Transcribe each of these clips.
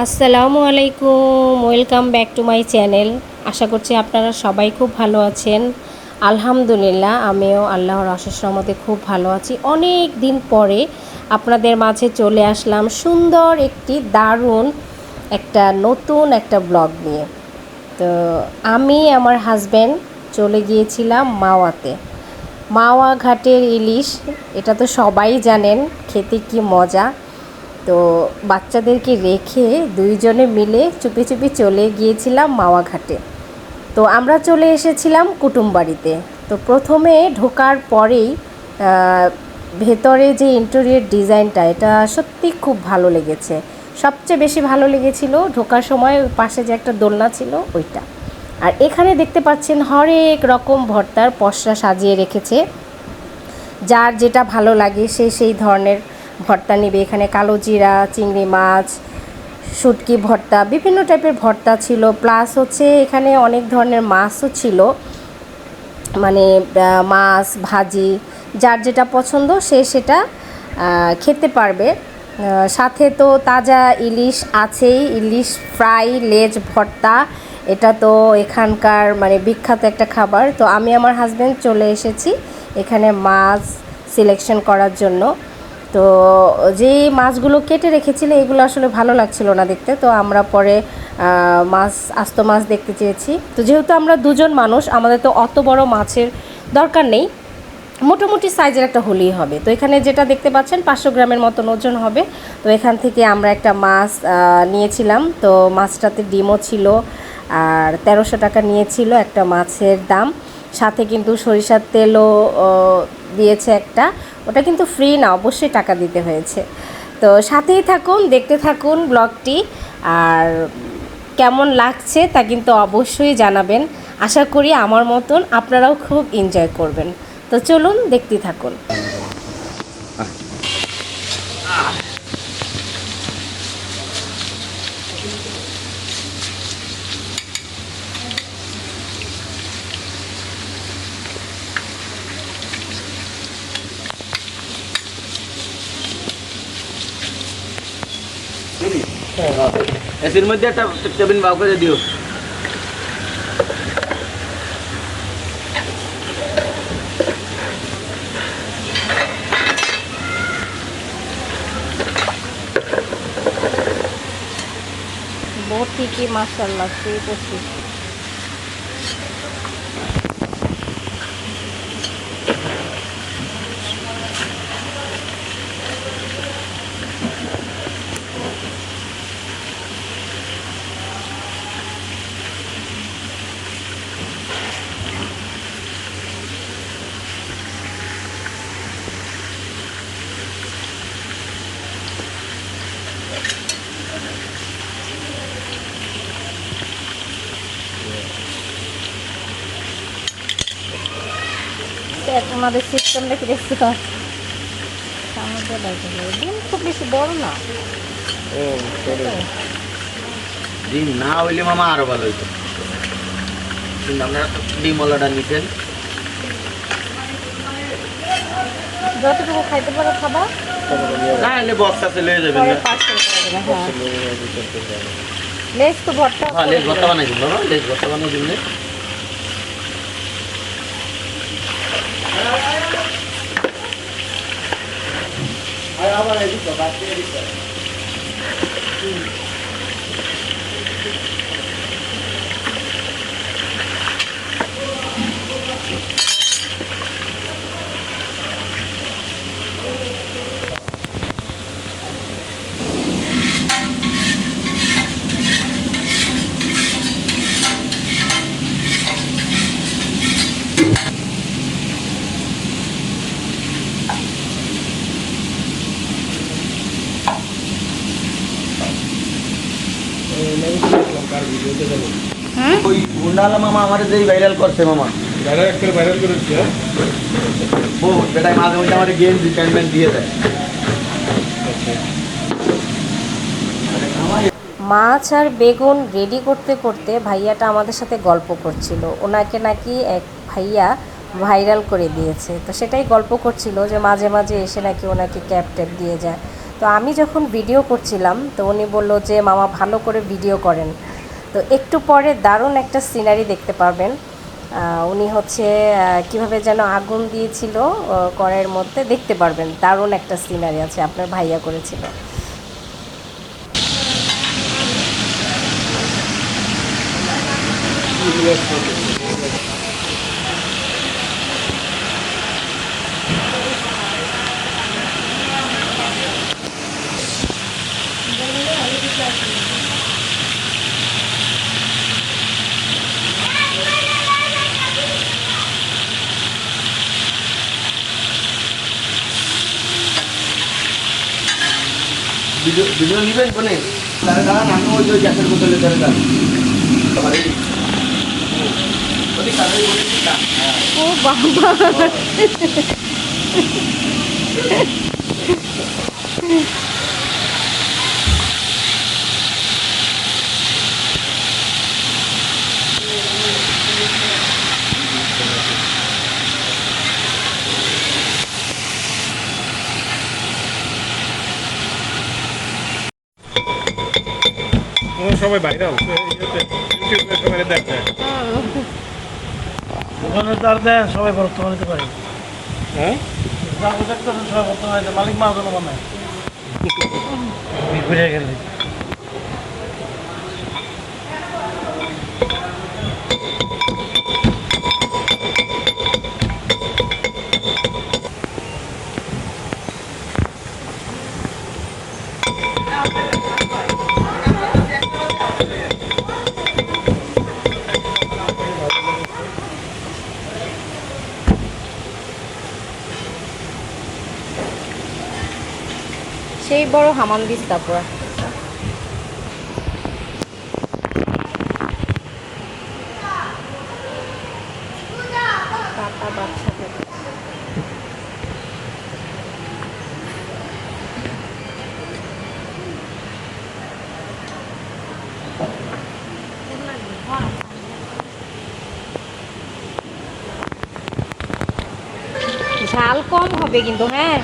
আসসালামু আলাইকুম, welcome back to my channel. আশা করছি আপনারা সবাই খুব ভালো আছেন। আলহামদুলিল্লাহ, আমিও আল্লাহর অশেষ রহমতে খুব ভালো আছি। অনেক দিন পরে আপনাদের মাঝে চলে আসলাম সুন্দর একটি দারুণ একটা নতুন একটা ব্লগ নিয়ে। তো আমি, আমার হাজব্যান্ড চলে গিয়েছিলাম মাওয়াতে। মাওয়া ঘাটের ইলিশ, এটা তো সবাই জানেন, খেতে কি মজা। তো বাচ্চাদেরকে রেখে দুইজনে মিলে চুপি চুপি চলে গিয়েছিলাম মাওয়া ঘাটে তো আমরা চলে এসেছিলাম কুটুম বাড়িতে তো প্রথমে ঢোকার পরেই ভেতরে যে ইন্টেরিয়র ডিজাইনটা এটা সত্যি খুব ভালো লেগেছে। সবচেয়ে বেশি ভালো লেগেছিল ঢোকার সময় পাশে যে একটা দোলনা ছিল, ওইটা। আর এখানে দেখতে পাচ্ছেন হরেক রকম ভর্তার পশরা সাজিয়ে রেখেছে। যার যেটা ভালো লাগে, সে সেই ধরনের ভর্তা নেবে। এখানে কালো জিরা, চিংড়ি মাছ, শুটকি ভর্তা, বিভিন্ন টাইপের ভর্তা ছিল। প্লাস হচ্ছে এখানে অনেক ধরনের মাছও ছিল। মানে মাছ, ভাজি, যার যেটা পছন্দ সে সেটা খেতে পারবে। সাথে তো তাজা ইলিশ আছেই। ইলিশ ফ্রাই, লেজ ভর্তা, এটা তো এখানকার মানে বিখ্যাত একটা খাবার। তো আমি আমার হাজব্যান্ড চলে এসেছি এখানে মাছ সিলেকশন করার জন্য। তো যে মাছগুলো কেটে রেখেছিল, এগুলো আসলে ভালো লাগছিল না দেখতে। তো আমরা পরে মাছ, আস্ত মাছ দেখতে চেয়েছি। তো যেহেতু আমরা দুজন মানুষ, আমাদের তো অত বড় মাছের দরকার নেই। মোটামুটি সাইজের একটা হলেই হবে। তো এখানে যেটা দেখতে পাচ্ছেন, পাঁচশো গ্রামের মতন ওজন হবে। তো এখান থেকে আমরা একটা মাছ নিয়েছিলাম। তো মাছটাতে ডিমও ছিল, আর তেরোশো টাকা নিয়েছিল একটা মাছের দাম। সাথে কিন্তু সরিষার তেলও দিয়েছে একটা। ওটা কিন্তু ফ্রি না, অবশ্যই টাকা দিতে হয়েছে। তো সাথেই থাকুন, দেখতে থাকুন ব্লগটি, আর কেমন লাগছে তা কিন্তু অবশ্যই জানাবেন। আশা করি আমার মতন আপনারাও খুব এনজয় করবেন। তো চলুন, দেখতে থাকুন। এসির মধ্যে একটা টেবিল বাউ করে দিও বটি কি মাসাল্লাহ সেই বসি আমাদের সিস্টেম দেখে দেখছি তো ডিম খুব বেশি বড় না। ডিম না হইলে মামা আরও ভালো হইতো। কিন্তু আপনারা তো ডিম ওলাটা যতটুকু খাইতে পারো খাবা। না লয়ে যাবেন। দেবে হ্যাঁ। তো ভর্তা হ্যাঁ করে লেজ ভর্তা বানাই দিন বাবা। লেজ ভর্তা বানাই দিন হুম? গুন্ডালা মামা আমাদের যেই ভাইরাল করছে মামা। যারা একটা ভাইরাল করেছে। ও বেটাই মাঝে মধ্যে আমাদের গেম প্যান্ট দিয়ে দেয়। মাছ আর বেগুন রেডি করতে করতে ভাইয়াটা আমাদের সাথে গল্প করছিল। ওনাকে নাকি এক ভাইয়া ভাইরাল করে দিয়েছে। তো সেটাই গল্প করছিল যে মাঝে মাঝে এসে নাকি ওনাকে ক্যাপ ট্যাপ দিয়ে যায়। তো আমি যখন ভিডিও করছিলাম তো উনি বলল যে মামা ভালো করে ভিডিও করেন। তো একটু পরে দারুণ একটা সিনারি দেখতে পারবেন। উনি হচ্ছে কীভাবে যেন আগুন দিয়েছিল কড়াইয়ের মধ্যে দেখতে পারবেন। দারুণ একটা সিনারি আছে, আপনার ভাইয়া করেছিল। ভিডিও ভিডিও নিবেন বলে তারা দাঁড়ান আমি ওই ওই গ্যাসের বোতলে ধরে দাঁড়ান ও বাবা। সবাই ভাইরাল ইউটিউবে সবাই দেখে ওখানে তার দেন সবাই বর্তমানে দিতে পারে হ্যাঁ? সবাই বর্তমানে মালিক মা কোনো বানায়। ঘুরে গেলে সেই বড় হামান দিস তারপর। ঝাল কম হবে কিন্তু হ্যাঁ?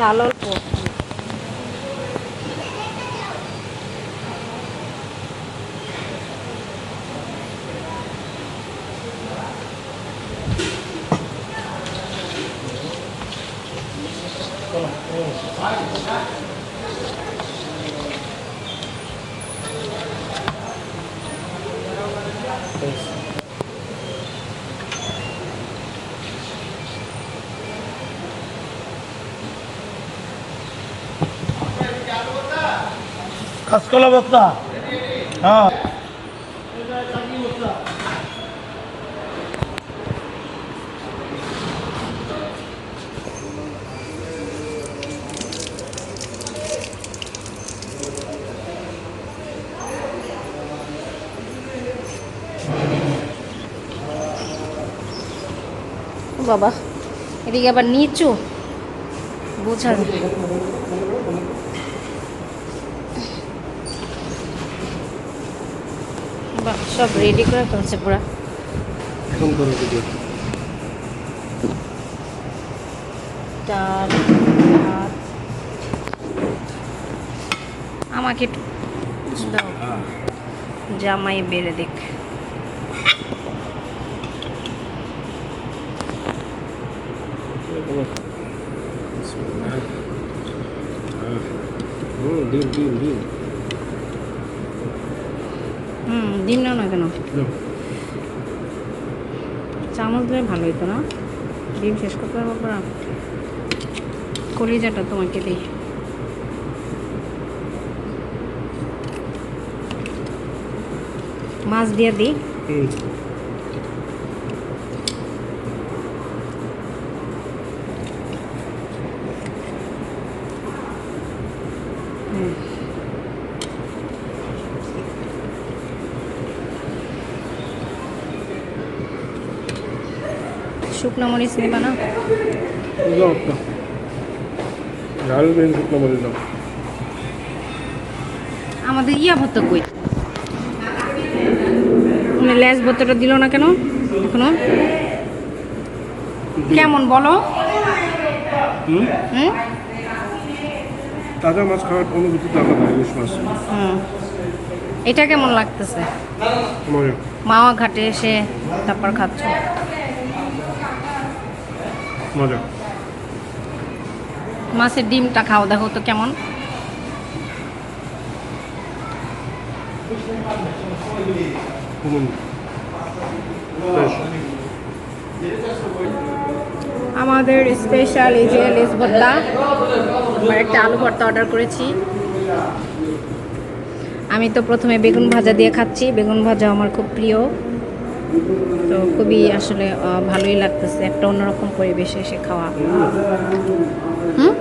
ঝাল অল্প কাঁচকলা বক্তা হ্যাঁ। বাবা এদিকে আবার নিচু। বোঝার। বাহ সব রেডি করে ফেলছে পুরা। এখন করো ভিডিও ডাল ভাত। আমাকে একটু দাও। জামাই বেড়ে দেখ হুম ডিম ডিম ডিম। হুম ডিম নাও না কেন? চামচ দিলে ভালো হতো না? ডিম শেষ করতে পারব পড়া কলিজাটা তোমাকে দিই। মাছ দিয়ে দিই। শুকনো মরিচ নেবা না ঝাল বেন শুকনো দাও আমাদের ইয়া ভর্তা কই? মানে লেস ভর্তাটা দিল না কেন এখনও? কেমন বলো? তাজা মাছ খাওয়ার অনুভূতি আলাদা ইলিশ মাছ। এটা কেমন লাগতেছে? মাওয়া ঘাটে এসে তারপর খাচ্ছ? মজা। মাছের ডিমটা খাও দেখো তো কেমন। আমাদের স্পেশাল এই যে লেস ভর্তা একটা আলু ভর্তা অর্ডার করেছি। আমি তো প্রথমে বেগুন ভাজা দিয়ে খাচ্ছি বেগুন ভাজা আমার খুব প্রিয়। তো খুবই আসলে ভালোই লাগতেছে। একটা অন্যরকম পরিবেশে এসে খাওয়া। হুম?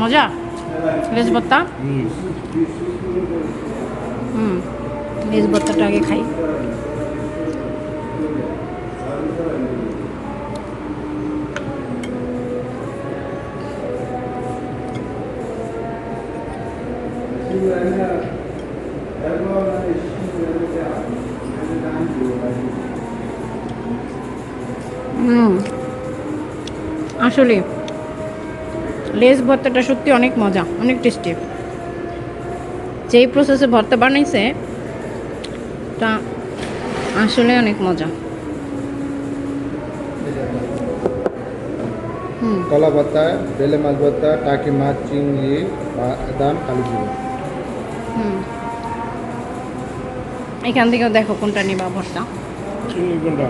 মজা? লেস ভর্তা হুম লেস ভর্তাটা আগে খাই। হুম আসলে লেস ভর্তাটা সত্যি অনেক মজা অনেক টেস্টি যেই প্রসেসে ভর্তা বানাইছে তা আসলে অনেক মজা। হুম। কলা ভর্তা বেলে মাছ ভর্তা টাকি মাছ চিংড়ি বাদাম কালো জিরে। হুম। এখান থেকেও দেখো কোনটা নিবা ভর্তা। চিংড়ি কোনটা?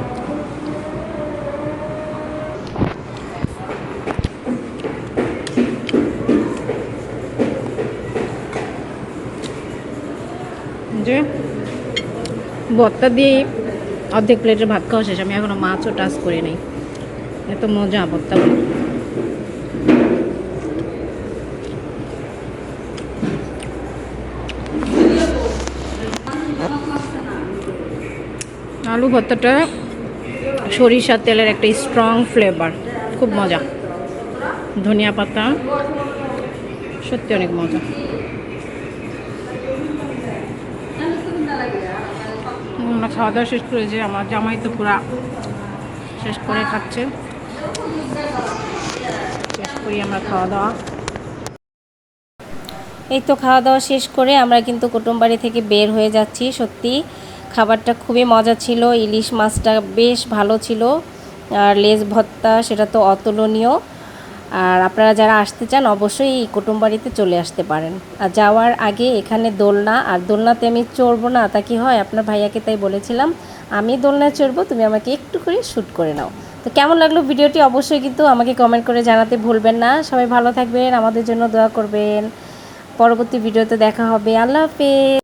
যে ভর্তা দিয়ে অর্ধেক প্লেটের ভাত খাওয়া শেষ। আমি এখনও মাছও টাচ করে নেই। এত মজা ভর্তাগুলো আলু ভর্তাটা সরিষার তেলের একটা স্ট্রং ফ্লেভার খুব মজা। ধনিয়া পাতা। সত্যি অনেক মজা আমরা খাওয়া দাওয়া শেষ করেছি আমার জামাই তো পুরা শেষ করে খাচ্ছে। শেষ করি আমরা খাওয়া দাওয়া। এই তো খাওয়া দাওয়া শেষ করে আমরা কিন্তু কুটুমবাড়ি থেকে বের হয়ে যাচ্ছি, সত্যি। খাবারটা খুবই মজা ছিল, ইলিশ মাছটা বেশ ভালো ছিল। আর লেজ ভর্তা সেটা তো অতুলনীয়। আর আপনারা যারা আসতে চান, অবশ্যই এই কুটুমবাড়িতে চলে আসতে পারেন। আর যাওয়ার আগে এখানে দোলনা, আর দোলনাতে আমি চড়বো না, তা কি হয়? আপনার ভাইয়াকে তাই বলেছিলাম, আমি দোলনায় চড়বো, তুমি আমাকে একটু করে শ্যুট করে নাও। তো কেমন লাগল ভিডিওটি? অবশ্যই কিন্তু আমাকে কমেন্ট করে জানাতে ভুলবেন না। সবাই ভালো থাকবেন, আমাদের জন্য দোয়া করবেন। পরবর্তী ভিডিওতে দেখা হবে। আল্লাহ হাফেজ।